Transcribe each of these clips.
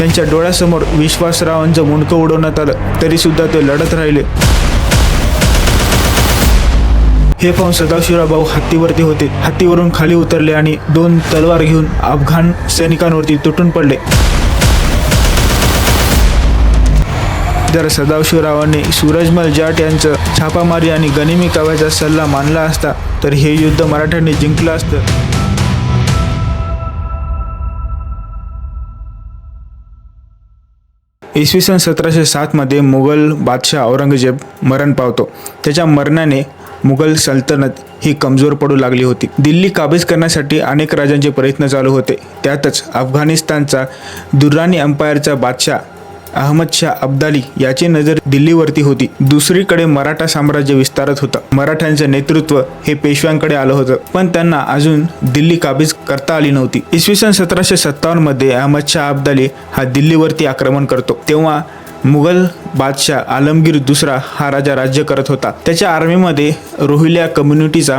त्यांच्या डोळ्यासमोर विश्वासरावांचं मुंडकं उडवण्यात आलं तरीसुद्धा ते लढत राहिले. हे पाहून सदाशिवराव भाऊ हत्तीवरती होते. हत्तीवरून खाली उतरले आणि दोन तलवार घेऊन अफगाण सैनिकांवरती तुटून पडले. जर सदाशिवरावांनी सूरजमल जाट यांचं छापामारी आणि गनिमी काव्याचा सल्ला मानला असता तर हे युद्ध मराठ्यांनी जिंकलं असतं. इसवी सन सतराशे सातमध्ये मुघल बादशाह औरंगजेब मरण पावतो. त्याच्या मरणाने मुघल सल्तनत ही कमजोर पडू लागली होती. दिल्ली काबीज करण्यासाठी अनेक राजांचे प्रयत्न चालू होते. त्यातच अफगाणिस्तानचा दुर्राणी अंपायरचा बादशाह अहमद शाह अब्दाली याची नजर दिल्लीवरती होती. दुसरीकडे मराठा साम्राज्य विस्तारत होतं. मराठ्यांचं नेतृत्व हे पेशव्यांकडे आलं होतं. पण त्यांना अजून दिल्ली काबीज करता आली नव्हती. इसवी सन सतराशे सत्तावन्नमध्ये अहमद शाह अब्दाली हा दिल्लीवरती आक्रमण करतो. तेव्हा मुघल बादशाह आलमगीर दुसरा हा राजा राज्य करत होता. त्याच्या आर्मीमध्ये रोहिल्या कम्युनिटीचा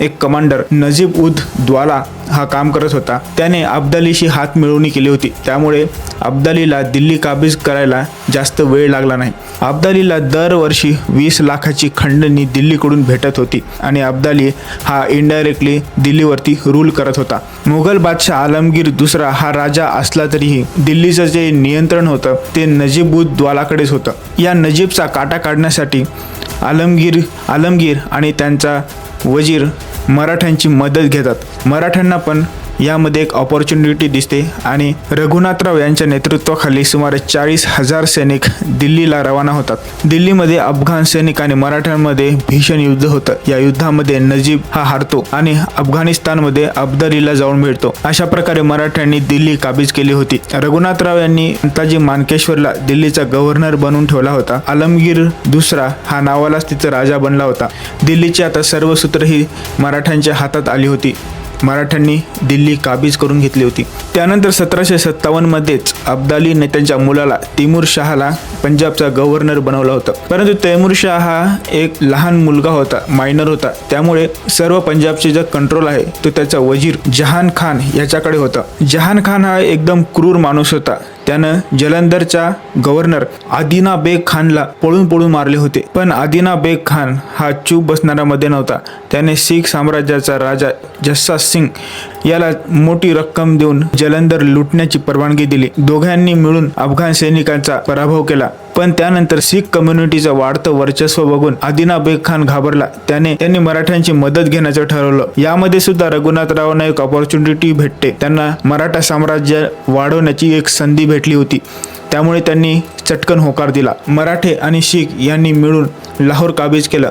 एक कमांडर नजीब उद द्वाला हा काम करत होता. त्याने अब्दालीशी हात मिळवणी केली होती. त्यामुळे अब्दालीला दिल्ली काबीज करायला जास्त वेळ लागला नाही. अब्दालीला दरवर्षी वीस लाखाची खंडणी दिल्लीकडून भेटत होती आणि अब्दाली हा इनडायरेक्टली दिल्लीवरती रूल करत होता. मुघल बादशाह आलमगीर दुसरा हा राजा असला तरीही दिल्लीचं जे नियंत्रण होतं ते नजीब द्वालाकडेच होतं. या नजीबचा काटा काढण्यासाठी आलमगीर आलमगीर आणि त्यांचा वजीर मराठ्यांची मदत घेतात. मराठ्यांना पण यामध्ये एक ऑपॉर्च्युनिटी दिसते आणि रघुनाथराव यांच्या नेतृत्वाखाली सुमारे चाळीस हजार सैनिक दिल्लीला रवाना होतात. दिल्लीमध्ये अफगाण सैनिक आणि मराठ्यांमध्ये भीषण युद्ध होतं. या युद्धामध्ये नजीब हा हारतो आणि अफगाणिस्तानमध्ये अब्दालीला जाऊन मिळतो. अशा प्रकारे मराठ्यांनी दिल्ली काबीज केली होती. रघुनाथराव यांनी नेताजी मानकेश्वरला दिल्लीचा गव्हर्नर बनवून ठेवला होता. आलमगीर दुसरा हा नावालाच तिचा राजा बनला होता. दिल्लीची आता सर्व सूत्र ही मराठ्यांच्या हातात आली होती. मराठ्यांनी दिल्ली काबीज करून घेतली होती. त्यानंतर सतराशे सत्तावन्नमध्येच अब्दालीने त्यांच्या मुलाला तिमूर शहाला पंजाबचा गव्हर्नर बनवलं होतं. परंतु तैमूर शाह हा एक लहान मुलगा होता मायनर होता. त्यामुळे सर्व पंजाबचे जे कंट्रोल आहे तो त्याचा वजीर जहान खान याच्याकडे होता. जहान खान हा एकदम क्रूर माणूस होता. त्यानं जलंधरच्या गव्हर्नर आदिना बेग खानला पळून पळून मारले होते. पण आदिना बेग खान हा चूप बसणाऱ्यामध्ये नव्हता. त्याने शीख साम्राज्याचा राजा जस्सा सिंग याला मोठी रक्कम देऊन जलंधर लुटण्याची परवानगी दिली. दोघांनी मिळून अफगाण सैनिकांचा पराभव केला. पण त्यानंतर शीख कम्युनिटीचं वाढतं वर्चस्व बघून आदिना बेग खान घाबरला. त्याने त्यांनी मराठ्यांची मदत घेण्याचं ठरवलं. यामध्ये सुद्धा रघुनाथरावांना एक ऑपॉर्च्युनिटी भेटते. त्यांना मराठा साम्राज्य वाढवण्याची एक संधी भेटली होती. त्यामुळे त्यांनी चटकन होकार दिला. मराठे आणि शीख यांनी मिळून लाहोर काबीज केलं.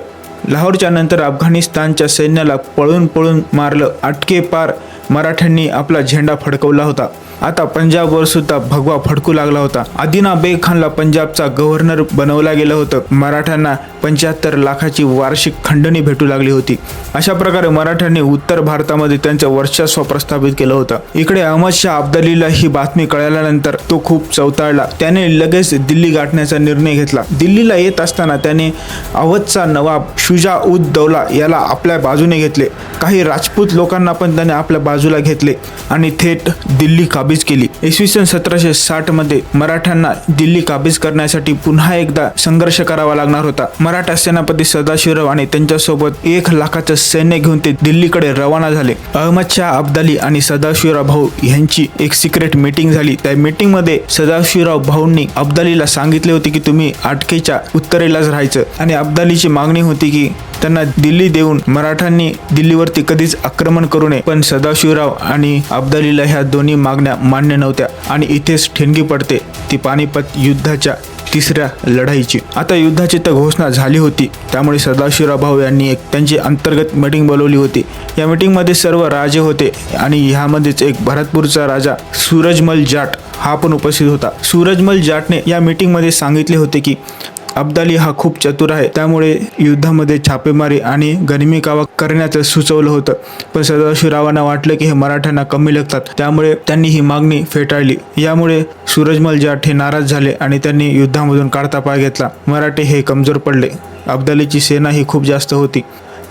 लाहोरच्या नंतर अफगाणिस्तानच्या सैन्याला पळून पळून मारलं. अटके पार मराठ्यांनी आपला झेंडा फडकवला होता. आता पंजाबवर सुद्धा भगवा फडकू लागला होता. आदिना बेग खानला पंजाबचा गव्हर्नर बनवला गेलं होतं. मराठ्यांना पंच्याहत्तर लाखाची वार्षिक खंडणी भेटू लागली होती. अशा प्रकारे मराठ्यांनी उत्तर भारतामध्ये त्यांचं वर्चस्व प्रस्थापित केलं होतं. इकडे अहमद शाह अब्दालीला ही बातमी कळल्यानंतर तो खूप चौताळला त्याने लगेच दिल्ली गाठण्याचा निर्णय घेतला. दिल्लीला येत असताना त्याने अवधचा नवाब शुजा उद दौला याला आपल्या बाजूने घेतले. काही राजपूत लोकांना पण त्याने आपल्या बाजूला घेतले आणि थेट दिल्ली काबीज केली. इसवी सन सतराशे साठमध्ये मराठ्यांना दिल्ली काबीज करण्यासाठी पुन्हा एकदा संघर्ष करावा लागणार होता. मराठा सेनापती सदाशिवराव आणि त्यांच्यासोबत एक लाखाचं सैन्य घेऊन ते दिल्लीकडे रवाना झाले. अहमद शाह अब्दाली आणि सदाशिवराव भाऊ यांची एक सिक्रेट मीटिंग झाली. त्या मीटिंगमध्ये सदाशिवराव भाऊंनी अब्दालीला सांगितले होते की तुम्ही आटकेच्या उत्तरेलाच राहायचं. आणि अब्दालीची मागणी होती की त्यांना दिल्ली देऊन मराठ्यांनी दिल्लीवरती कधीच आक्रमण करू नये. पण सदाशिवराव आणि अब्दालीला ह्या दोन्ही मागण्या मान्य नव्हत्या आणि इथेच ठिणगी पडते ती पानिपत युद्धाच्या तिसऱ्या लढाईची. आता युद्धाची तर घोषणा झाली होती. त्यामुळे सदाशिवराव भाऊ यांनी एक त्यांची अंतर्गत मीटिंग बोलवली होती. या मीटिंगमध्ये सर्व राजे होते आणि ह्यामध्येच एक भरतपूरचा राजा सूरजमल जाट हा पण उपस्थित होता. सूरजमल जाटने या मीटिंगमध्ये सांगितले होते की अब्दाली हा खूप चतुर आहे. त्यामुळे युद्धामध्ये छापेमारी आणि गनिमिकावा करण्याचं सुचवलं होतं. पण सदाशिवरावांना वाटलं की हे मराठ्यांना कमी लागतात. त्यामुळे त्यांनी ही मागणी फेटाळली. यामुळे सूरजमल जाट हे नाराज झाले आणि त्यांनी युद्धामधून काढता पाय घेतला. मराठे हे कमजोर पडले. अब्दालीची सेना ही खूप जास्त होती.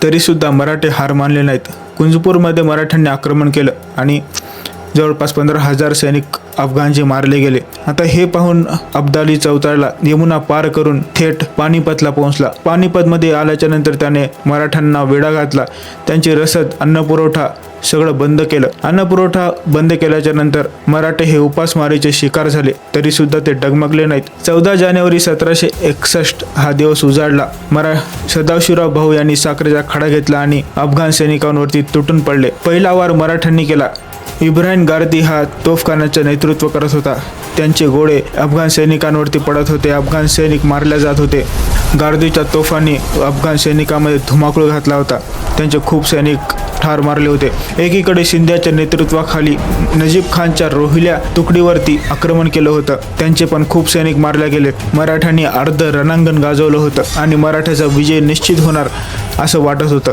तरीसुद्धा मराठे हार मानले नाहीत. कुंजपूरमध्ये मराठ्यांनी आक्रमण केलं आणि जवळपास पंधरा हजार सैनिक अफगाणचे मारले गेले. आता हे पाहून अब्दाली चौताळला यमुना पार करून थेट पानिपतला पोहोचला. पानिपतमध्ये आल्याच्यानंतर त्याने मराठ्यांना वेढा घातला. त्यांची रसद अन्नपुरवठा सगळं बंद केलं. अन्नपुरवठा बंद केल्याच्यानंतर मराठे हे उपासमारीचे शिकार झाले. तरी सुद्धा ते डगमगले नाहीत. चौदा जानेवारी सतराशे एकसष्ट हा दिवस उजाडला. मरा सदाशिवराव भाऊ यांनी साखरेचा खडा घेतला आणि अफगाण सैनिकांवरती तुटून पडले. पहिला वार मराठ्यांनी केला. इब्राहिम गार्दी हा तोफखानाचं नेतृत्व करत होता. त्यांचे गोळे अफगाण सैनिकांवरती पडत होते. अफगाण सैनिक मारले जात होते. गार्दीच्या तोफांनी अफगाण सैनिकांमध्ये धुमाकूळ घातला होता. त्यांचे खूप सैनिक ठार मारले होते. एकीकडे शिंद्याच्या नेतृत्वाखाली नजीब खानच्या रोहिल्या तुकडीवरती आक्रमण केलं होतं. त्यांचे पण खूप सैनिक मारले गेले. मराठ्यांनी अर्ध रणांगण गाजवलं होतं आणि मराठ्याचा विजय निश्चित होणार असं वाटत होतं.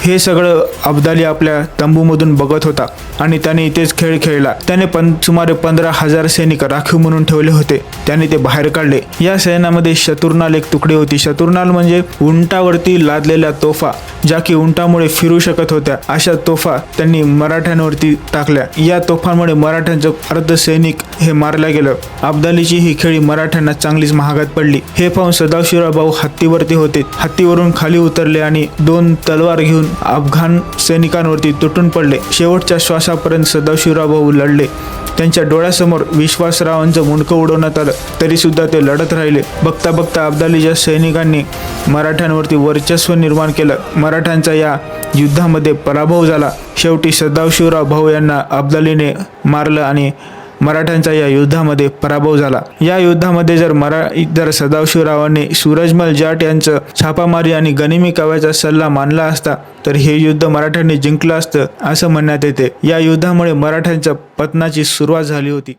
हे सगळं अब्दाली आपल्या तंबूमधून बघत होता आणि त्याने इथेच खेळ खेळला. त्याने पण सुमारे पंधरा हजार सैनिक राखीव म्हणून ठेवले होते. त्याने ते बाहेर काढले. या सैन्यामध्ये शत्रुनाल एक तुकडी होती. शत्रुनाल म्हणजे उंटावरती लादलेल्या तोफा ज्या की उंटामुळे फिरू शकत होत्या. अशा तोफा त्यांनी मराठ्यांवरती टाकल्या. या तोफांमुळे मराठ्यांचं अर्ध सैनिक हे मारल्या गेलं. अब्दालीची ही खेळी मराठ्यांना चांगलीच महागात पडली. हे पाहून सदाशिवराव भाऊ हत्तीवरती होते. हत्तीवरून खाली उतरले आणि दोन तलवार घेऊन अफगाण सैनिकांवरती तुटून पडले. शेवटच्या श्वासापर्यंत सदाशिवराव भाऊ लढले. त्यांच्या डोळ्यासमोर विश्वासरावांचं मुंडकं उडवण्यात आलं. तरीसुद्धा ते लढत राहिले. बघता बघता अब्दालीच्या सैनिकांनी मराठ्यांवरती वर्चस्व निर्माण केलं. मराठ्यांचा या युद्धामध्ये पराभव झाला. शेवटी सदाशिवराव भाऊ यांना अब्दालीने मारलं आणि मराठ्यांचा या युद्धामध्ये पराभव झाला. या युद्धामध्ये जर मरा जर सदाशिवरावांनी सूरजमल जाट यांचं छापामारी आणि गनिमी काव्याचा सल्ला मानला असता तर हे युद्ध मराठ्यांनी जिंकलं असतं असं म्हणण्यात येते. या युद्धामुळे मराठ्यांच्या पतनाची सुरुवात झाली होती.